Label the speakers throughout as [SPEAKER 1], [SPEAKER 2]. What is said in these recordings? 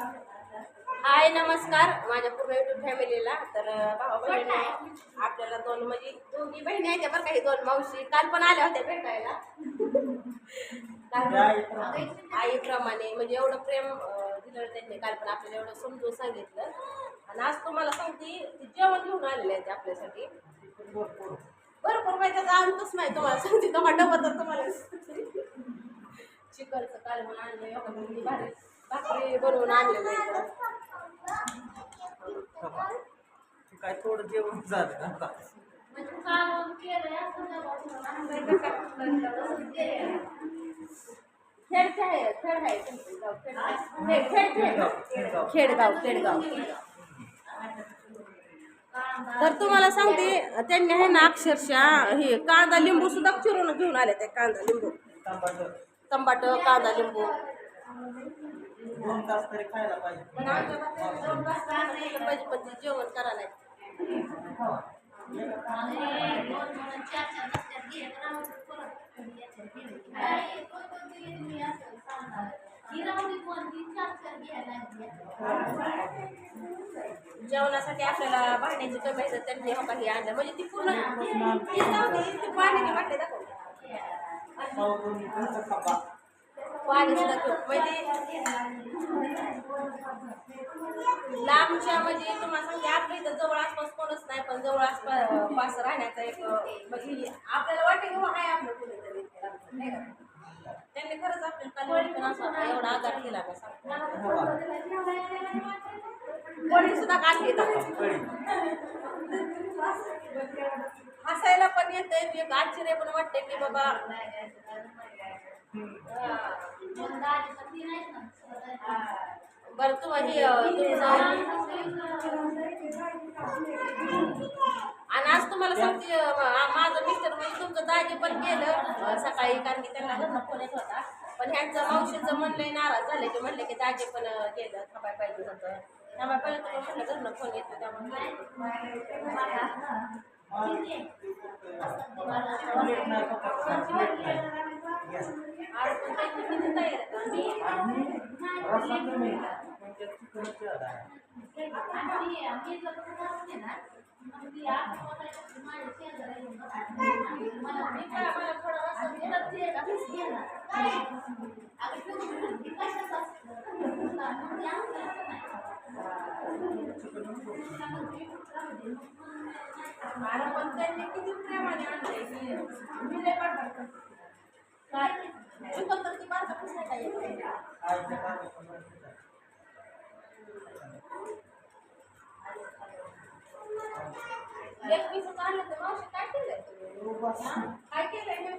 [SPEAKER 1] हाय नमस्कार. माझ्या पूर्ण युट्यूब फॅमिलीला तर भावा बहिणी आपल्याला दोन म्हणजे दोन्ही बहिणी आहेत बरं काही दोन मावशी काल पण आल्या होत्या भेटायला. आईप्रमाणे म्हणजे एवढं प्रेम दिलं त्यांनी. काल पण आपल्याला एवढं समजून सांगितलं. आणि आज तुम्हाला सांगते ती जेवण घेऊन आलेले आहेत आपल्यासाठी. बरोबर माहिती त्याचा अंतच नाही. तुम्हाला सांगते तो डबा तर तुम्हाला चिकनचं काल म्हणून आणलं एवढं भारी. भाकरी बनवून आणलेलं
[SPEAKER 2] काय थोडं जेवण झालं आता.
[SPEAKER 1] म्हणजे काम केलंय असं खेड आहे खेड आहे तुमचं गाव, खेड आहे. खेड खेड खेडगाव खेडगाव. तर तुम्हाला सांगते त्यांनी आहे ना अक्षरशः हे कांदा लिंबू सुद्धा चिरून घेऊन आले ते कांदा लिंबू. टमाट कांदा लिंबू.
[SPEAKER 2] दोन तास तरी खायला पाहिजे
[SPEAKER 1] पण दोन तास पाहिजे पण ते जेवण करायला जेवणासाठी आपल्याला भांड्याची कमी आहे त्यांनी हो काही आणलं म्हणजे ती पूर्ण ती वाटते दाखव
[SPEAKER 2] पाव
[SPEAKER 1] म्हणजे लांबच्या म्हणजे तुम्हाला सांगते आपल्या इथं जवळ आसपास कोणच नाही पण जवळ आसपास पास राहण्याचा एक म्हणजे आपल्याला वाटते की हो, आहे आपलं कुणीतरी त्यांनी खरंच आपल्याला असं एवढा आजार केला का सांग कोणी सुद्धा काल घेतात हसायला पण येते म्हणजे एक आश्चर्य पण वाटते की बाबा बरं तू हे तुमचं आणि आज तुम्हाला सांगते माझं मिस्टर म्हणजे तुमचं दाजी पण केलं सकाळी कारण की त्यांना घरनं फोन येत होता. पण ह्यांचं मावशीचं म्हणलंय नाराज झालं की म्हणलं की दाजी पण गेलं केलं थांबाय पाहिजे होतं. थांबाय पाहिजे तुम्ही म्हटलं घरनं फोन येतो त्यामुळे मी मला पण त्यांनी किती प्रेमाने आणलंय की मी लय पाठवतो. काय? नाही एक तर काय केलंय तुम्ही?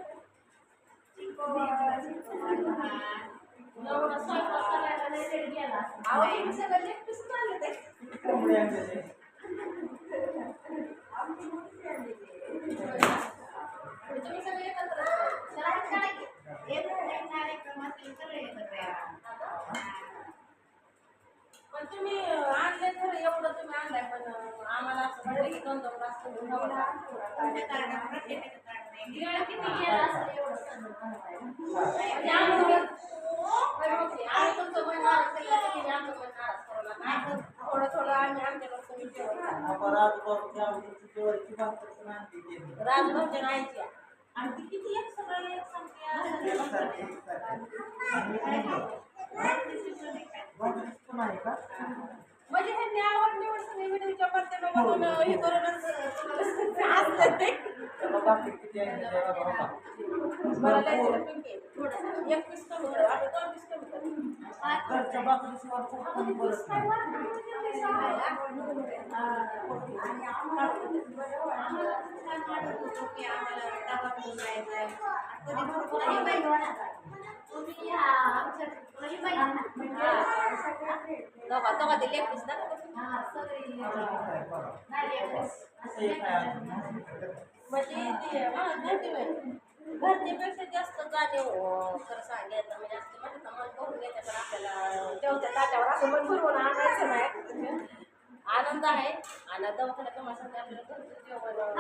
[SPEAKER 1] सगळे तुम्ही सगळं leg piece च आणलं ते.
[SPEAKER 2] कोंबडी आणलेली.
[SPEAKER 1] तुम्ही सगळे एकत्र पण तुम्ही आणले तर एवढं तुम्ही आणलंय पण आम्हाला दोन दोन. म्हणजे आम्ही तुमचं मन नाराज. थोडं थोडं आम्ही तुम्ही जेवण करा. आणि ती किती एक सगळं एक संख्या
[SPEAKER 2] एकसारखी, एकसारखी. आणि भाकरी पण आहे का?
[SPEAKER 1] म्हणजे ह्यांनी आवड निवड सगळी व्हिडिओच्या माध्यमातून हे करूनच. मला लय दिलं पिंकी. थोडं. एक पीस कमी कर आम्ही दोन पीस कमी करू.
[SPEAKER 2] घरच्या भाकरीशिवाय खूप कमी पडत नाही.
[SPEAKER 1] दोघा दोघा दिले एक पीस दाखव.
[SPEAKER 2] काय बघा. असं एक आहे अजून.
[SPEAKER 1] म्हणजे गरजेपेक्षा जास्त जाणीव हो, खरं सांगायचं म्हणजे असं म्हणतात मन करून घेते पण आपल्याला जेवत्या ताटावर असं मन भरवून आणायचं नाही. आनंद आहे. आणि दवाखान्यात कमा आपल्याला घरचं जेवण झालं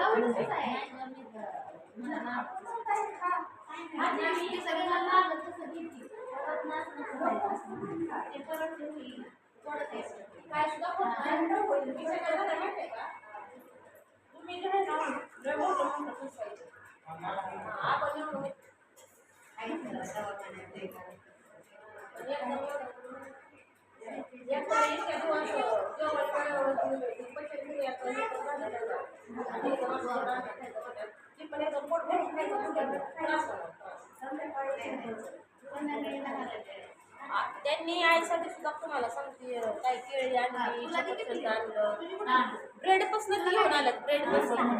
[SPEAKER 1] तुम्ही जे त्यांनी आईसाठी सुद्धा तुम्हाला सांगते काय केळी आणली आणलं. ब्रेडपासून घेऊन
[SPEAKER 2] आलं ब्रेडपासून.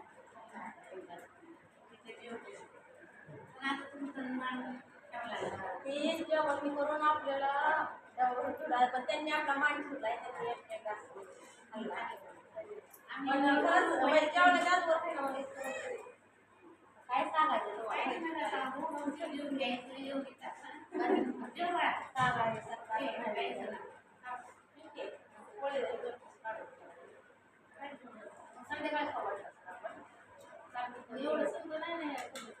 [SPEAKER 2] ते
[SPEAKER 1] जेवण करून आपल्याला पण त्यांनी आपला मान ठेवला काय सांगायचं घेऊन घ्यायचं योग्य संध्याकाळी एवढं समजा नाही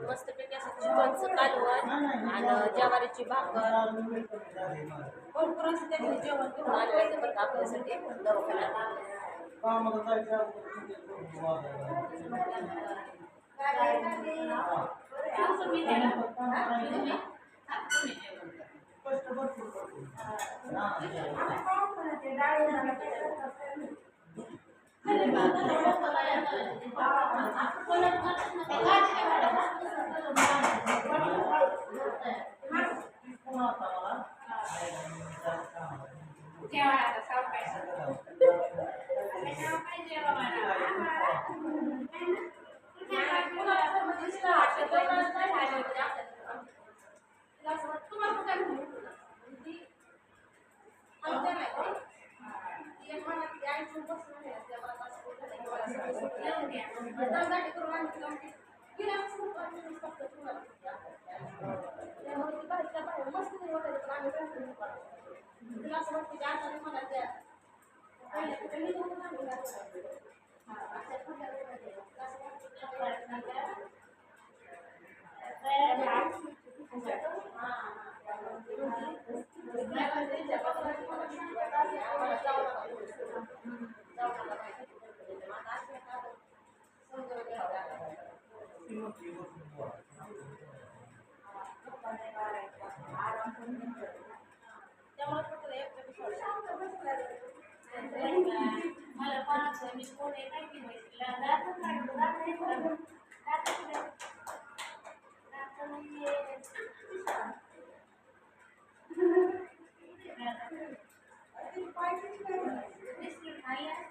[SPEAKER 1] मस्तपैकी असं चिकनचं कालवण आणि ज्वारीची भाकर. भरपूर असं त्यांनी जेवण करून आणलं ते बरं आपल्यासाठी दवाखान्यात
[SPEAKER 3] ¿Cuál es la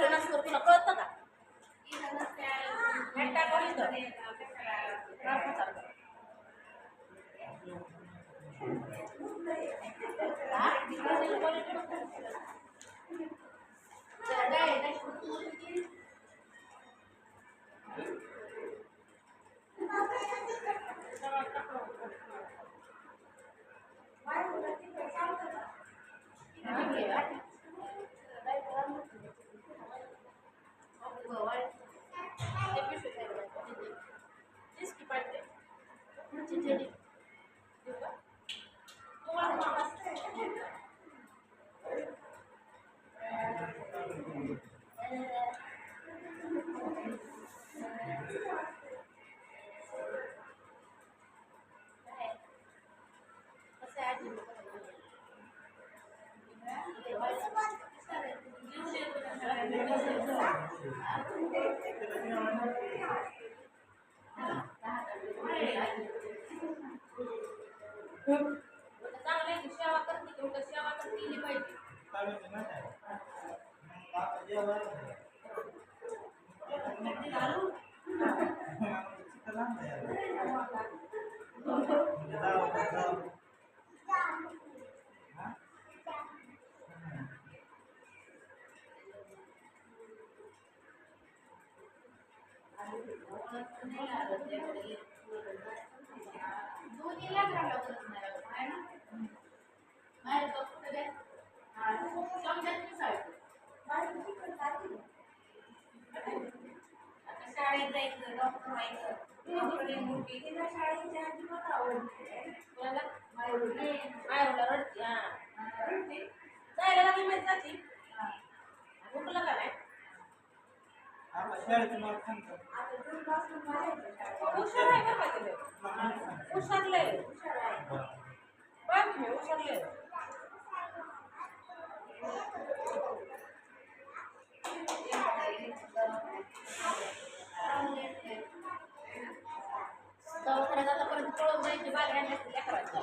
[SPEAKER 3] ಶ್ರೀನಾಥ್ ಗುರುಕುಲ ಕಳ್ತದ ಆಗುತ್ತೆ ఉషర్లే ఉషర్లే दवाखान्यात आता परत पळून जायची बाहेर आणण्यासाठी लेकरांच्या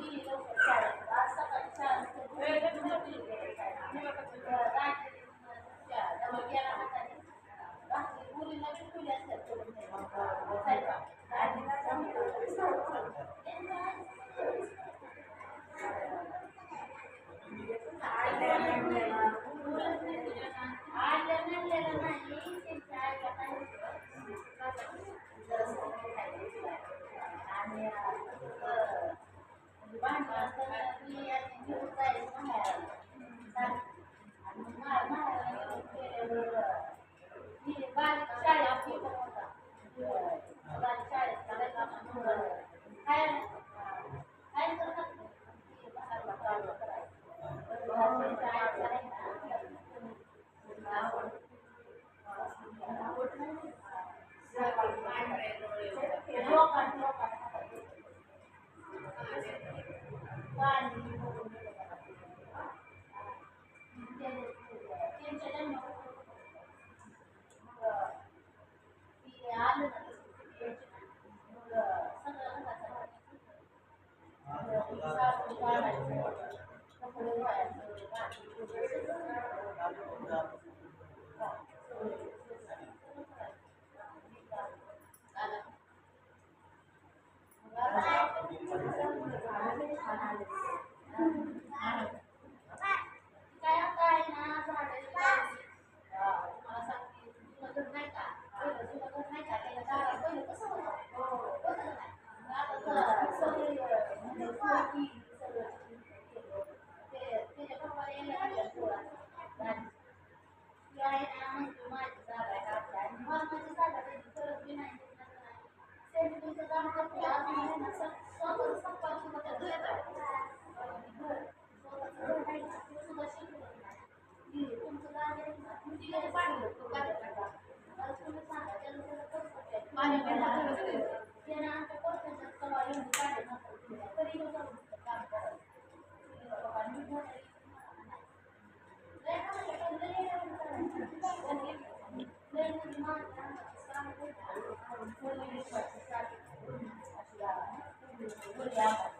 [SPEAKER 3] Yeah.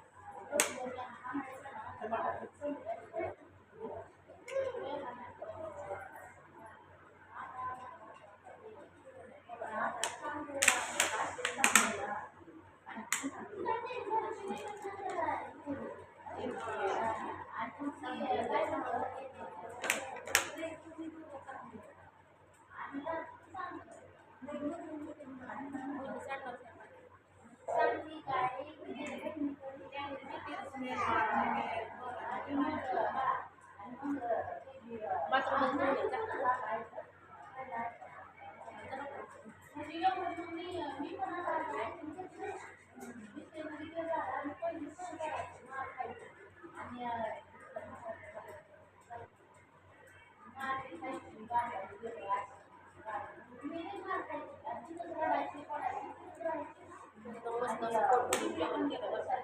[SPEAKER 3] मस्त असं पोट भरून जेवण केलं बरं का.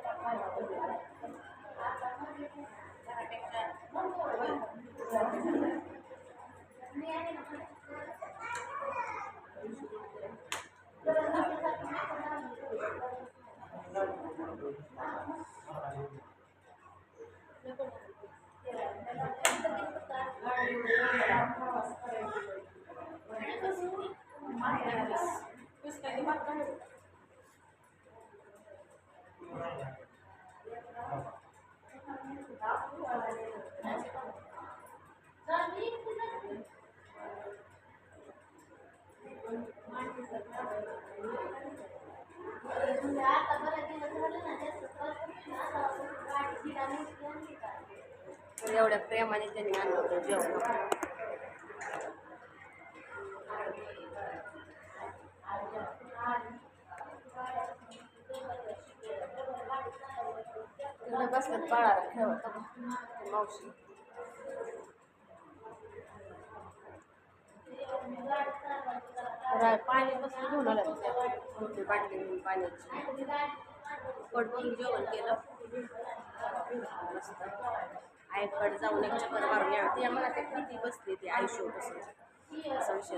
[SPEAKER 3] पीस काय ते भात घालून.
[SPEAKER 4] आता बरेच दिवस झाले ना जास्त त्रास होतो ना, आता गाडी ठिकाणी आणली का?
[SPEAKER 3] तर एवढ्या प्रेमाने त्यांनी आणलं होतं जेवण तिकडे बसल्यात बाळाला खेळत मावशी. पाणी बसून घेऊन आलं मोठी बाटली घेऊन पाण्याची. पोट भरून जेवण केलं. मस्त. आईकडे जाऊन एक चक्कर मारून या आम्हाला ते किती बसली ती आई शो बसून असा विषय